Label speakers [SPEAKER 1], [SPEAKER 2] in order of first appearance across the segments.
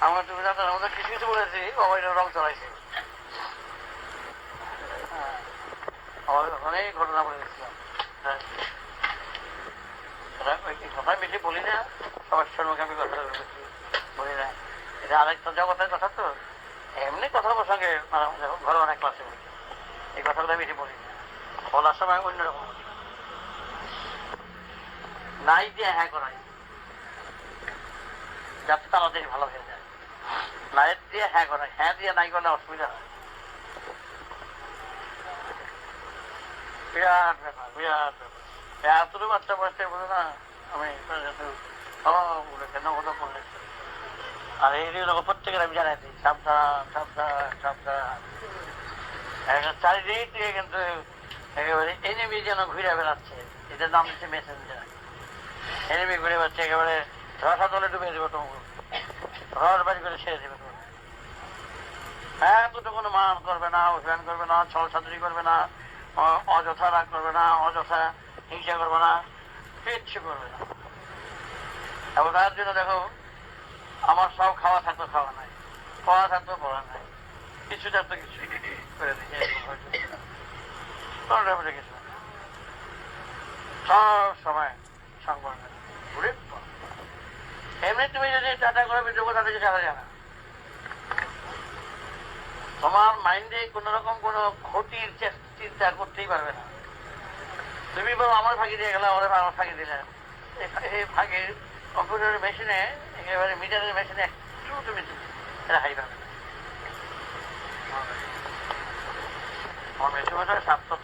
[SPEAKER 1] আমার তুমি কিছু কিছু বলেছি বাবা এটা রং চড়াইছে। হ্যাঁ, অনেক ঘটনা বলে দিয়েছিলাম। হ্যাঁ। কথা বেশি বলি না সবার সম্মুখে আমি কথা বলি না। এটা আরেকটা জগতের কথা তো। এমনি কথা মাঝে মাঝে ঘরে অনেক ক্লাসে বলি। এই কথাগুলো বেশি বলি বলার সময় অন্যরকম বলি। নাই দিয়ে হ্যাঁ করাই। যাতে তাড়াতাড়ি ভালো হয়ে যায়। নাই দিয়ে হ্যাঁ করাই। হ্যাঁ দিয়ে নাই করলে অসুবিধা হয়। বিরাট ব্যাপার বিরাট ব্যাপার। এতটুকু বাচ্চা বয়সে বলে না, আমি কেন কথা বললে আর এই প্রত্যেকের আমি জানাই দিই, সাবধান সাবধান সাবধান। চারিদিক থেকে কিন্তু একেবারে এনিমি যেন ঘুরে বেড়াচ্ছে। এটার নাম হচ্ছে মেসেঞ্জার এনিমি ঘুরে বেড়াচ্ছে একেবারে রসা তলে ডুবে দেবে তোমাকে। রস বাড়ি করে ছেড়ে দেবে হ্যাঁ দুটো কোনো মান করবে না, অভিমান করবে না, ছল ছাত্রী করবে না অযথা রাগ করবে না, অযথা হিংসা করবে না, কিচ্ছু করবে না। এবং তার জন্য দেখো, আমার সব খাওয়া থাকতো খাওয়া নাই, পড়া থাকতো পড়া নাই, কিছু থাকতো কিছু করে দিচ্ছে কিছু সব সময় এমনি তুমি যদি টাটা করে যোগ্য তাদেরকে ছাড়া যায় না তোমার মাইন্ডে কোন রকম কোন ক্ষতির চিন্তা করতেই পারবে না। তুমি বলো, আমার ফাঁকি দিয়ে গেলে, ওরা আমার ফাঁকি দিলে। এই ফাঁকি কম্পিউটারের মেশিনে, একেবারে মিটারের মেশিনে একটু তুমি রেহাই পাবে। আমার মেশিন সাতশো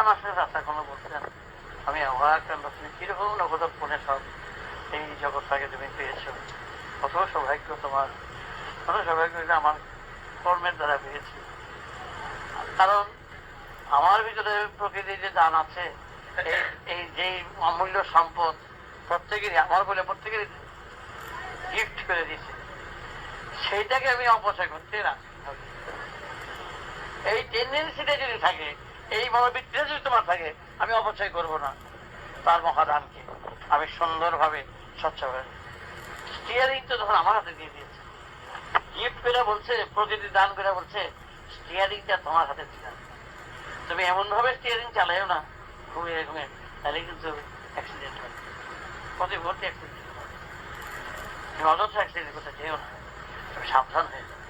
[SPEAKER 1] সেই সময় রাস্তা কোনো বলতেন আমি অবাক তুমি কীরকম নগদ ফোনে সব এই জগৎটাকে তুমি পেয়েছ। কত সৌভাগ্য তোমার, কত সৌভাগ্য আমার কর্মের দ্বারা পেয়েছি। কারণ আমার ভিতরে প্রকৃতির যে দান আছে, এই এই যে অমূল্য সম্পদ প্রত্যেকেরই, আমার বলে প্রত্যেকেরই গিফট করে দিয়েছে। সেইটাকে আমি অপচয় করতে রাখি এই টেন্ডেন্সিটা যদি থাকে এই মনোবৃত্তিটা যদি তোমার থাকে, আমি অপচয় করব না। তার মহাদানকে আমি সুন্দরভাবে স্বচ্ছভাবে স্টিয়ারিং তো তখন আমার হাতে দিয়ে দিয়েছে। গিফট করে বলছে প্রকৃতি দান করে বলছে স্টিয়ারিংটা তোমার হাতে দিলাম তুমি এমন ভাবে স্টিয়ারিং চালাইও না, ঘুমিয়ে ঘুমিয়ে তাহলে কিন্তু অ্যাক্সিডেন্ট হয়। প্রতি মুহূর্তে অ্যাক্সিডেন্ট হয়। তুমি অযথা অ্যাক্সিডেন্ট করতে যেও না। তুমি সাবধান হয়ে যাও।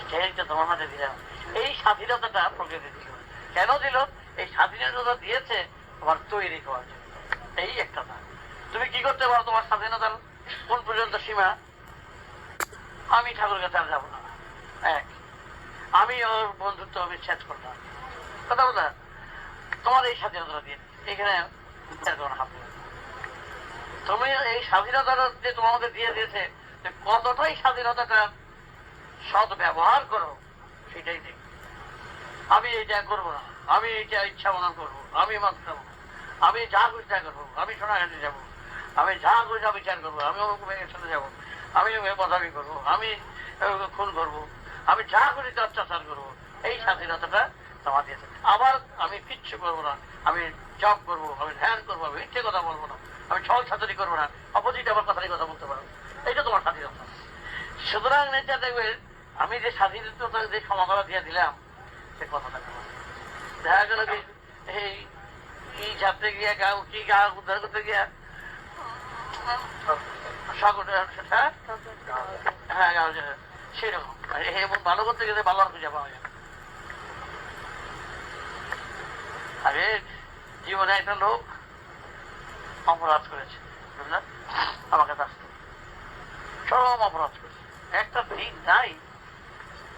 [SPEAKER 1] স্টিয়ারিংটা তোমার হাতে দিলাম এই স্বাধীনতাটা প্রকৃতি দিল কেন দিল? এই স্বাধীনতা দিয়েছে তোমার তৈরি হওয়ার জন্য। এই একটা না তুমি কি করতে পারো তোমার স্বাধীনতার কোন পর্যন্ত সীমা? আমি ঠাকুর কাছে আর যাব না। এক। আমি ওর বন্ধুত্ব বিচ্ছেদ করলাম কথা বলা তোমার এই স্বাধীনতা দিয়ে এখানে। তুমি এই স্বাধীনতাটা যে তোমাদের দিয়ে দিয়েছে কতটাই স্বাধীনতাটা সৎ ব্যবহার করো, সেটাই দেখ আমি এইটা করব না। আমি এইটা ইচ্ছা মতন করব। আমি মাছ খাব। আমি যা খুশি তা করব। আমি সোনাঘাটে যাব। আমি যা খুশি বিচার করব। আমি অমুক মেয়ের সাথে যাব। আমি বদাবি করব। আমি খুন করব। আমি যা খুশি তা অত্যাচার করব। এই স্বাধীনতাটা তোমার দিয়েছে আবার আমি কিচ্ছু করব না। আমি জব করব, আমি ধ্যান করব, আমি মিথ্যে কথা বলব না। আমি ছল ছাত্রী করব না। অপোজিট আমার কথারই কথা বলতে পারব এইটা তোমার স্বাধীনতা। সুতরাং নেতা দেখবে, আমি যে স্বাধীনতা, যে সমাধান দিয়ে দিলাম সে কথাটা দেখা গেল কি এই কি ছাড়তে গিয়া গাও কি গা উদ্ধার করতে গিয়া? হ্যাঁ? হ্যাঁ। সেরকম। এমন ভালো করতে গেলে ভালো আর খুঁজে পাওয়া যায়। আরে জীবনে একটা লোক অপরাধ করেছে বুঝলেন সব অপরাধ করেছে। একটা দিন নাই।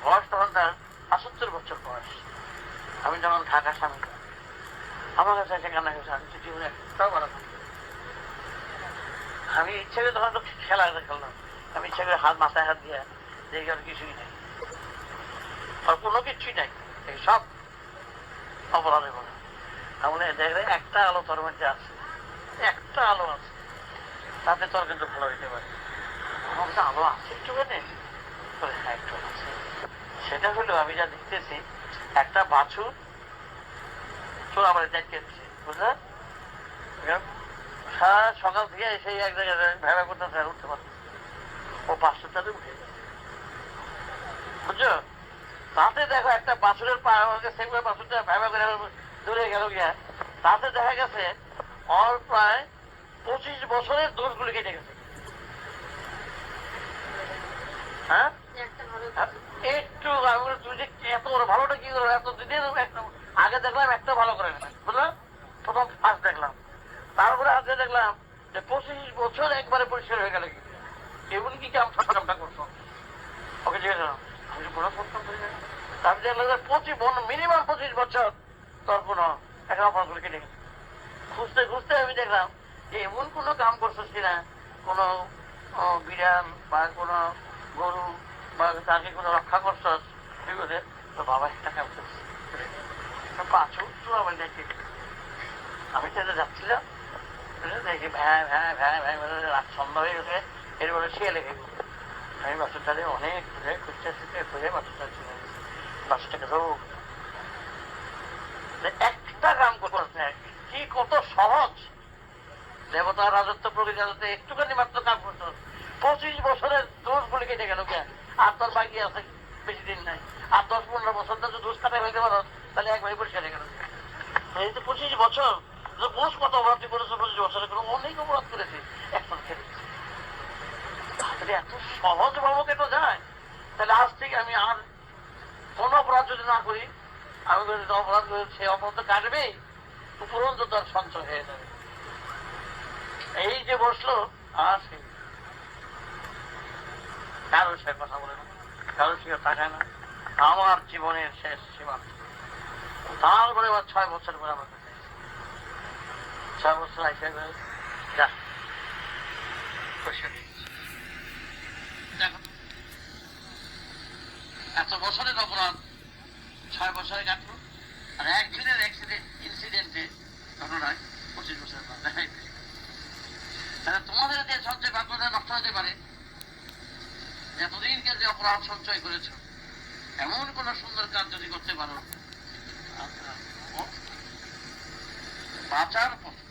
[SPEAKER 1] বয়স তখন তার পঁচাত্তর বছর বয়স। আমি যখন ঢাকা স্বামী। আমার কাছে কান্না করেছে আমি তো আমি ইচ্ছে করে তখন খেলা খেললাম আমি ইচ্ছে করে হাত মাথায় হাত দিয়ে দেখি আর কিছুই নেই। আর কোনো কিছুই নাই। এই সব অপরাধে বলে তাহলে দেখলে একটা আলো তোর মধ্যে আছে। একটা আলো আছে। তাতে তোর কিন্তু ভালো হইতে পারে। আমার আলো আছে একটু বলে, হ্যাঁ একটু আছে। সেটা হলো আমি যা দেখতেছি একটা বাছুর চোরা বাড়ি দেখতে দিচ্ছে বুঝলে সারা সকাল থেকে সেই এক জায়গায় ভেবে করতেছে আর উঠতে পারছে না। ও পাঁচশো তাতে উঠে। বুঝছ? তাতে দেখো একটা বাছুরের পা আমাকে সেগুলো বাছুরটা ভেবে করে দূরে গেল গিয়া। তাতে দেখা গেছে ওর প্রায় পঁচিশ বছরের দোষগুলি কেটে গেছে। হ্যাঁ? একটু যে এত বড় ভালোটা কি করো এত একটা আগে দেখলাম একটা ভালো করে না বুঝলাম প্রথম ফার্স্ট দেখলাম। তারপরে আজকে দেখলাম যে পঁচিশ বছর একবারে পরিষ্কার হয়ে গেল এমন কি কাম কামটা করছ ওকে, জিজ্ঞেস আমি তো কোনো ফোন করি দেখলাম যে পঁচিশ মিনিমাম পঁচিশ বছর। তোর কোনো একটা অপরাধ করে গেছে খুঁজতে খুঁজতে আমি দেখলাম যে এমন কোনো কাম করছিস কিনা কোনো বিড়াল বা কোনো গরু কোনো রক্ষা করছস ঠিক তো বাবা একটা কাম করছে? পাঁচু তো আমার দেখি। আমি তো যাচ্ছিলাম। দেখি, ভ্যাঁ ভ্যাঁ ভ্যাঁ ভ্যাঁ বলে রাত সন্ধ্যা হয়ে গেছে। বলে সে লেগে আমি বাসুটারে অনেক ঘুরে খুঁজতে খুঁজে বাসুটা ছিল বাসুটাকে রোগ একটা কাম করতে কি কত সহজ। দেবতা রাজত্ব প্রকৃতি রাজত্ব, একটুখানি মাত্র কাম করতো পঁচিশ বছরের দোষ বলে কেটে গেল কে আর তোর বাকি আছে বেশি দিন নাই। আর দশ পনেরো বছর তো দোষ কাটাই হইতে পারো, তাহলে একবারই পরিষ্কার হয়ে গেল। এই তো পঁচিশ বছর তো বোস কত অপরাধ করেছ পঁচিশ বছরে কোনো অনেক অপরাধ করেছে এখন খেলে এত সহজ ভাবো কেন যায়। তাহলে আজ থেকে আমি আর কোন অপরাধ যদি না করি, আমি যদি অপরাধ করি সে অপরাধ তো কাটবেই উপরন্ত তার সঞ্চয় হয়ে যাবে। এই যে বসল, আর সে কারও সে কথা বলে না কারও সে তাকায় না। আমার জীবনের শেষ সীমান্ত তারপরে আবার ছয় বছর পরে আমার ছয় বছর আইসা যা এত বছরের অপরাধ, ছয় বছরে কাটলো, আর একদিনের অ্যাক্সিডেন্ট ইনসিডেন্টে ঘটনায় পঁচিশ বছর দেখাই তাহলে তোমাদের যে সঞ্চয় বাধ্যতা নষ্ট হতে পারে। এতদিনকে যে অপরাধ সঞ্চয় করেছ? এমন কোন সুন্দর কাজ যদি করতে পারো। আচ্ছা, বাঁচার পথ।